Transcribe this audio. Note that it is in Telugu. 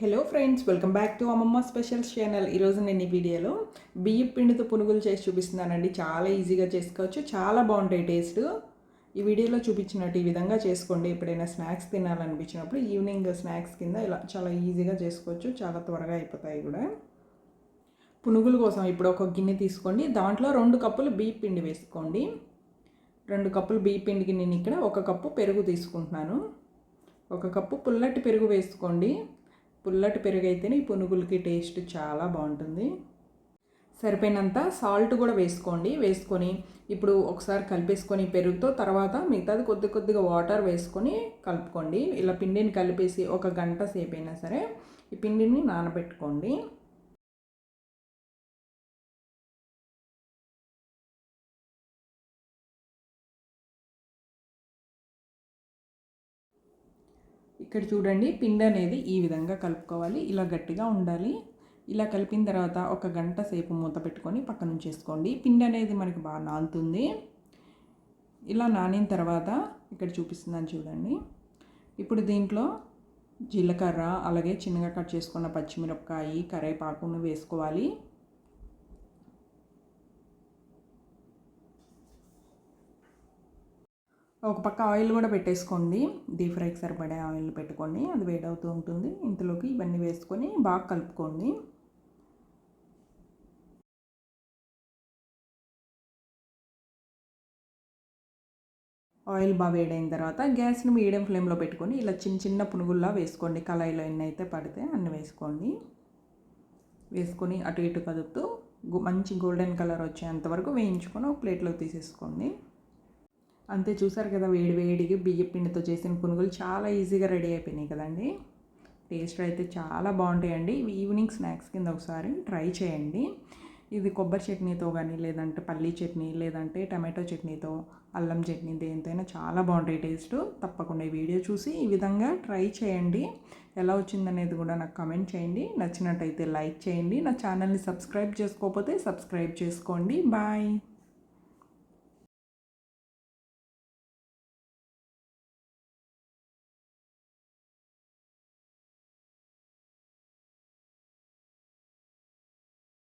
Hello friends welcome back to Ammamma specials channel ఈరోజు నేను ఈ వీడియోలో బియ్యం పిండితో పునుగులు చేసి చూపిస్తున్నానండి. చాలా ఈజీగా చేసుకోవచ్చు. చాలా బాగుంటాయి టేస్ట్ ఈ వీడియోలో చూపించినట్టు ఈ విధంగా చేసుకోండి. ఎప్పుడైనా స్నాక్స్ తినాలనిపించినప్పుడు ఈవినింగ్ స్నాక్స్ కింద ఇలా చాలా ఈజీగా చేసుకోవచ్చు. చాలా త్వరగా అయిపోతాయి కూడా. పునుగుల కోసం ఇప్పుడు ఒక గిన్నె తీసుకోండి. దాంట్లో రెండు కప్పులు బియ్య పిండి వేసుకోండి. రెండు కప్పులు బియ్య పిండికి నేను ఇక్కడ ఒక కప్పు పెరుగు తీసుకుంటున్నాను. ఒక కప్పు పుల్లటి పెరుగు వేసుకోండి. పుల్లటి పెరుగు అయితేనే ఈ పునుగులకి టేస్ట్ చాలా బాగుంటుంది. సరిపోయినంత సాల్ట్ కూడా వేసుకోండి. వేసుకొని ఇప్పుడు ఒకసారి కలిపేసుకొని పెరుగుతో తర్వాత మిగతాది కొద్ది కొద్దిగా వాటర్ వేసుకొని కలుపుకోండి. ఇలా పిండిని కలిపేసి ఒక గంట సేపు అయినా సరే ఈ పిండిని నానబెట్టుకోండి. ఇక్కడ చూడండి పిండి అనేది ఈ విధంగా కలుపుకోవాలి. ఇలా గట్టిగా ఉండాలి. ఇలా కలిపిన తర్వాత ఒక గంట సేపు మూత పెట్టుకొని పక్కన ఉంచేసుకోండి. పిండి అనేది మనకి బాగా నానుతుంది. ఇలా నానిన తర్వాత ఇక్కడ చూపిస్తున్నాను చూడండి. ఇప్పుడు దీంట్లో జీలకర్ర అలాగే చిన్నగా కట్ చేసుకున్న పచ్చిమిరపకాయ కరేపాకును వేసుకోవాలి. ఒక పక్క ఆయిల్ కూడా పెట్టేసుకోండి. డీప్ ఫ్రైకి సరిపడే ఆయిల్ పెట్టుకోండి అది వేడవుతూ ఉంటుంది. ఇంతలోకి ఇవన్నీ వేసుకొని బాగా కలుపుకోండి. ఆయిల్ బాగా వేడైన తర్వాత గ్యాస్ని మీడియం ఫ్లేమ్లో పెట్టుకొని ఇలా చిన్న చిన్న పునుగుల్లా వేసుకోండి. కళాయిలో ఎన్ని అయితే పడితే అన్ని వేసుకోండి. వేసుకొని అటు ఇటు కదుపుతూ మంచి గోల్డెన్ కలర్ వచ్చేంత వరకు వేయించుకొని ఒక ప్లేట్లోకి తీసేసుకోండి. అంతే చూసారు కదా వేడి వేడిగా బియ్య పిండితో చేసిన పునుగులు చాలా ఈజీగా రెడీ అయిపోయినాయి కదండి. టేస్ట్ అయితే చాలా బాగుంటాయండి. ఈవినింగ్ స్నాక్స్ కింద ఒకసారి ట్రై చేయండి. ఇది కొబ్బరి చట్నీతో కానీ లేదంటే పల్లీ చట్నీ లేదంటే టమాటో చట్నీతో అల్లం చట్నీ దేనితోనైనా చాలా బాగుంటాయి టేస్ట్. తప్పకుండా ఈ వీడియో చూసి ఈ విధంగా ట్రై చేయండి. ఎలా వచ్చిందనేది కూడా నాకు కమెంట్ చేయండి. నచ్చినట్టయితే లైక్ చేయండి. నా ఛానల్ని సబ్స్క్రైబ్ చేసుకోకపోతే సబ్స్క్రైబ్ చేసుకోండి. బాయ్.